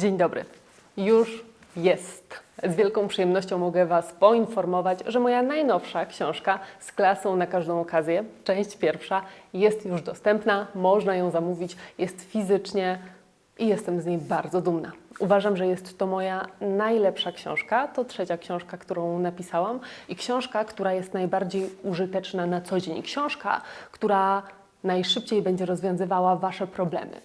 Dzień dobry. Już jest. Z wielką przyjemnością mogę Was poinformować, że moja najnowsza książka z klasą na każdą okazję, część pierwsza, jest już dostępna, można ją zamówić, jest fizycznie i jestem z niej bardzo dumna. Uważam, że jest to moja najlepsza książka. To trzecia książka, którą napisałam i książka, która jest najbardziej użyteczna na co dzień. Książka, która najszybciej będzie rozwiązywała Wasze problemy.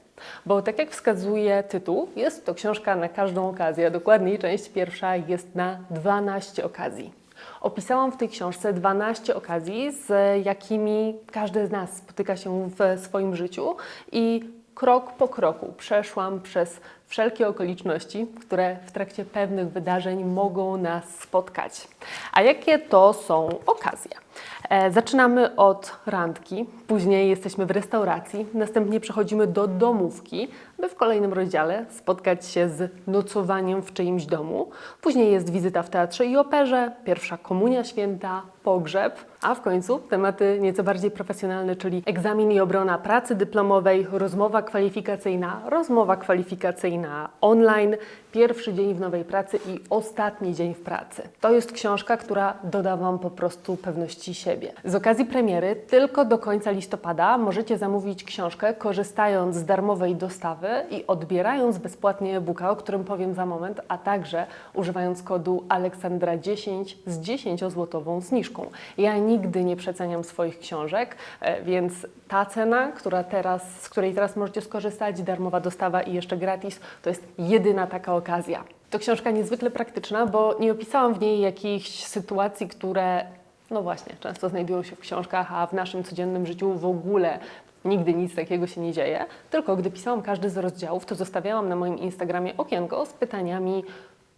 Bo tak jak wskazuje tytuł, jest to książka na każdą okazję, dokładniej część pierwsza jest na 12 okazji. Opisałam w tej książce 12 okazji, z jakimi każdy z nas spotyka się w swoim życiu i krok po kroku przeszłam przez wszelkie okoliczności, które w trakcie pewnych wydarzeń mogą nas spotkać. A jakie to są okazje? E, zaczynamy od randki, później jesteśmy w restauracji, następnie przechodzimy do domówki, by w kolejnym rozdziale spotkać się z nocowaniem w czyimś domu. Później jest wizyta w teatrze i operze, pierwsza komunia święta, pogrzeb, a w końcu tematy nieco bardziej profesjonalne, czyli egzamin i obrona pracy dyplomowej, rozmowa kwalifikacyjna, rozmowa kwalifikacyjna online, pierwszy dzień w nowej pracy i ostatni dzień w pracy. To jest książka, która doda Wam po prostu pewności siebie. Z okazji premiery tylko do końca listopada możecie zamówić książkę korzystając z darmowej dostawy i odbierając bezpłatnie e-booka, o którym powiem za moment, a także używając kodu Aleksandra10 z 10-złotową zniżką. Ja nigdy nie przeceniam swoich książek, e, więc ta cena, która teraz, z której teraz możecie skorzystać, darmowa dostawa i jeszcze gratis, to jest jedyna taka okazja. To książka niezwykle praktyczna, bo nie opisałam w niej jakichś sytuacji, które no właśnie, często znajdują się w książkach, a w naszym codziennym życiu w ogóle nigdy nic takiego się nie dzieje. Tylko gdy pisałam każdy z rozdziałów, to zostawiałam na moim Instagramie okienko z pytaniami,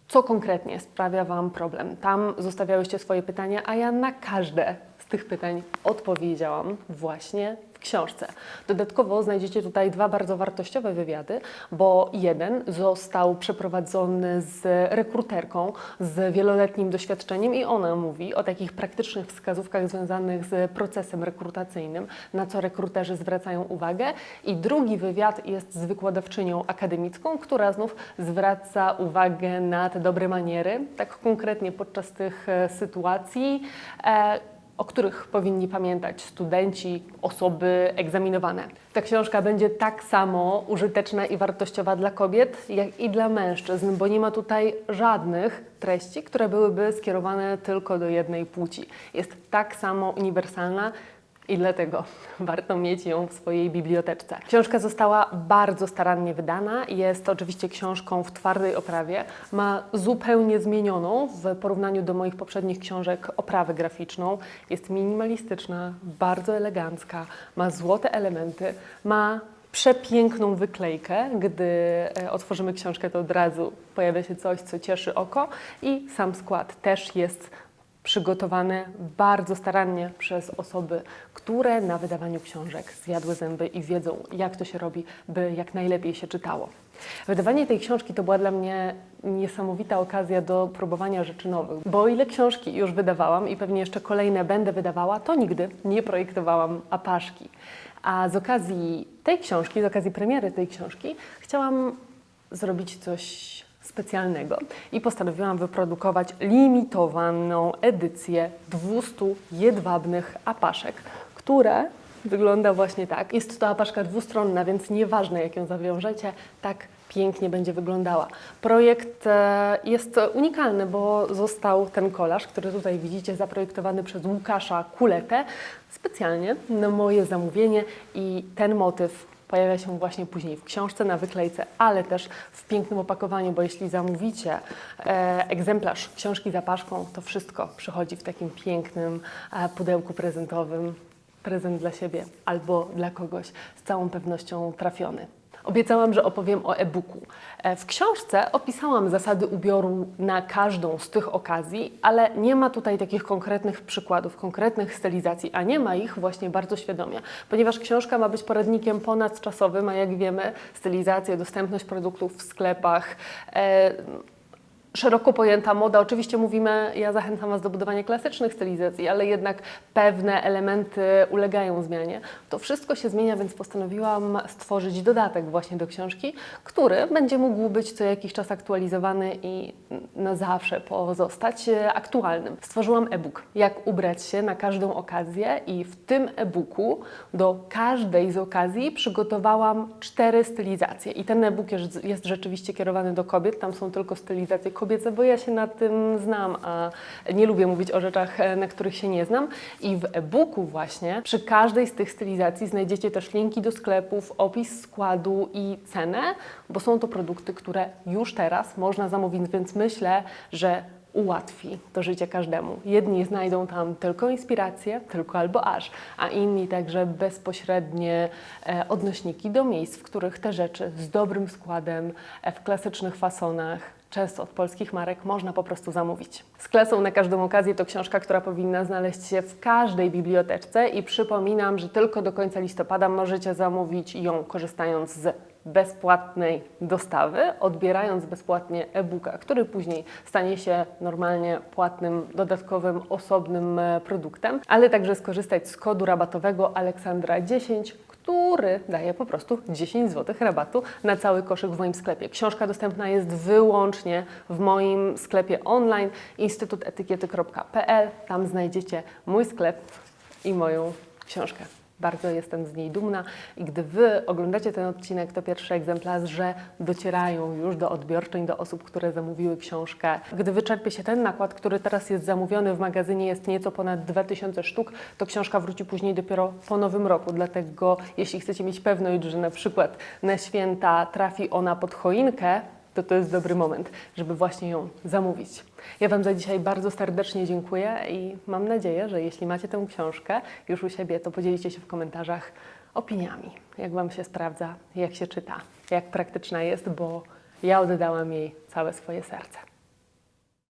co konkretnie sprawia Wam problem. Tam zostawiałyście swoje pytania, a ja na każde z tych pytań odpowiedziałam właśnie w książce. Dodatkowo znajdziecie tutaj dwa bardzo wartościowe wywiady, bo jeden został przeprowadzony z rekruterką z wieloletnim doświadczeniem i ona mówi o takich praktycznych wskazówkach związanych z procesem rekrutacyjnym, na co rekruterzy zwracają uwagę. I drugi wywiad jest z wykładowczynią akademicką, która znów zwraca uwagę na te dobre maniery, tak konkretnie podczas tych e, sytuacji. O których powinni pamiętać studenci, osoby egzaminowane. Ta książka będzie tak samo użyteczna i wartościowa dla kobiet, jak i dla mężczyzn, bo nie ma tutaj żadnych treści, które byłyby skierowane tylko do jednej płci. Jest tak samo uniwersalna i dlatego warto mieć ją w swojej biblioteczce. Książka została bardzo starannie wydana. Jest oczywiście książką w twardej oprawie. Ma zupełnie zmienioną w porównaniu do moich poprzednich książek oprawę graficzną. Jest minimalistyczna, bardzo elegancka, ma złote elementy, ma przepiękną wyklejkę. Gdy e, otworzymy książkę, to od razu pojawia się coś, co cieszy oko i sam skład też jest przygotowane bardzo starannie przez osoby, które na wydawaniu książek zjadły zęby i wiedzą, jak to się robi, by jak najlepiej się czytało. Wydawanie tej książki to była dla mnie niesamowita okazja do próbowania rzeczy nowych, bo o ile książki już wydawałam i pewnie jeszcze kolejne będę wydawała, to nigdy nie projektowałam apaszki. A z okazji tej książki, z okazji premiery tej książki, chciałam zrobić coś specjalnego i postanowiłam wyprodukować limitowaną edycję 200 jedwabnych apaszek, które wygląda właśnie tak. Jest to apaszka dwustronna, więc nieważne jak ją zawiążecie, tak pięknie będzie wyglądała. Projekt e, jest unikalny, bo został ten kolaż, który tutaj widzicie, zaprojektowany przez Łukasza Kuletę specjalnie na moje zamówienie i ten motyw pojawia się właśnie później w książce na wyklejce, ale też w pięknym opakowaniu, bo jeśli zamówicie e, egzemplarz książki za paszką, to wszystko przychodzi w takim pięknym e, pudełku prezentowym. Prezent dla siebie albo dla kogoś z całą pewnością trafiony. Obiecałam, że opowiem o e-booku. E, W książce opisałam zasady ubioru na każdą z tych okazji, ale nie ma tutaj takich konkretnych przykładów, konkretnych stylizacji, a nie ma ich właśnie bardzo świadomie, ponieważ książka ma być poradnikiem ponadczasowym, a jak wiemy, stylizacja, dostępność produktów w sklepach. E, szeroko pojęta moda. Oczywiście mówimy, ja zachęcam Was do budowania klasycznych stylizacji, ale jednak pewne elementy ulegają zmianie. To wszystko się zmienia, więc postanowiłam stworzyć dodatek właśnie do książki, który będzie mógł być co jakiś czas aktualizowany i na zawsze pozostać e, aktualnym. Stworzyłam e-book, jak ubrać się na każdą okazję i w tym e-booku do każdej z okazji przygotowałam cztery stylizacje. I ten e-book jest, jest rzeczywiście kierowany do kobiet, tam są tylko stylizacje kobiece, bo ja się na tym znam, a nie lubię mówić o rzeczach, e, na których się nie znam. I w e-booku właśnie przy każdej z tych stylizacji znajdziecie też linki do sklepów, opis składu i cenę, bo są to produkty, które już teraz można zamówić, więc myślę, że ułatwi to życie każdemu. Jedni znajdą tam tylko inspirację, tylko albo aż, a inni także bezpośrednie e, odnośniki do miejsc, w których te rzeczy z dobrym składem, e, w klasycznych fasonach, często od polskich marek, można po prostu zamówić. Z klasą na każdą okazję to książka, która powinna znaleźć się w każdej biblioteczce i przypominam, że tylko do końca listopada możecie zamówić ją korzystając z bezpłatnej dostawy, odbierając bezpłatnie e-booka, który później stanie się normalnie płatnym, dodatkowym, osobnym e, produktem, ale także skorzystać z kodu rabatowego Aleksandra 10, który daje po prostu 10 zł rabatu na cały koszyk w moim sklepie. Książka dostępna jest wyłącznie w moim sklepie online instytutetykiety.pl. Tam znajdziecie mój sklep i moją książkę. Bardzo jestem z niej dumna i gdy Wy oglądacie ten odcinek, to pierwsze egzemplarze docierają już do odbiorczyń, do osób, które zamówiły książkę. Gdy wyczerpie się ten nakład, który teraz jest zamówiony w magazynie, jest nieco ponad 2000 sztuk, to książka wróci później dopiero po nowym roku. Dlatego jeśli chcecie mieć pewność, że na przykład na święta trafi ona pod choinkę, to to jest dobry moment, żeby właśnie ją zamówić. Ja Wam za dzisiaj bardzo serdecznie dziękuję i mam nadzieję, że jeśli macie tę książkę już u siebie, to podzielicie się w komentarzach opiniami, jak Wam się sprawdza, jak się czyta, jak praktyczna jest, bo ja oddałam jej całe swoje serce.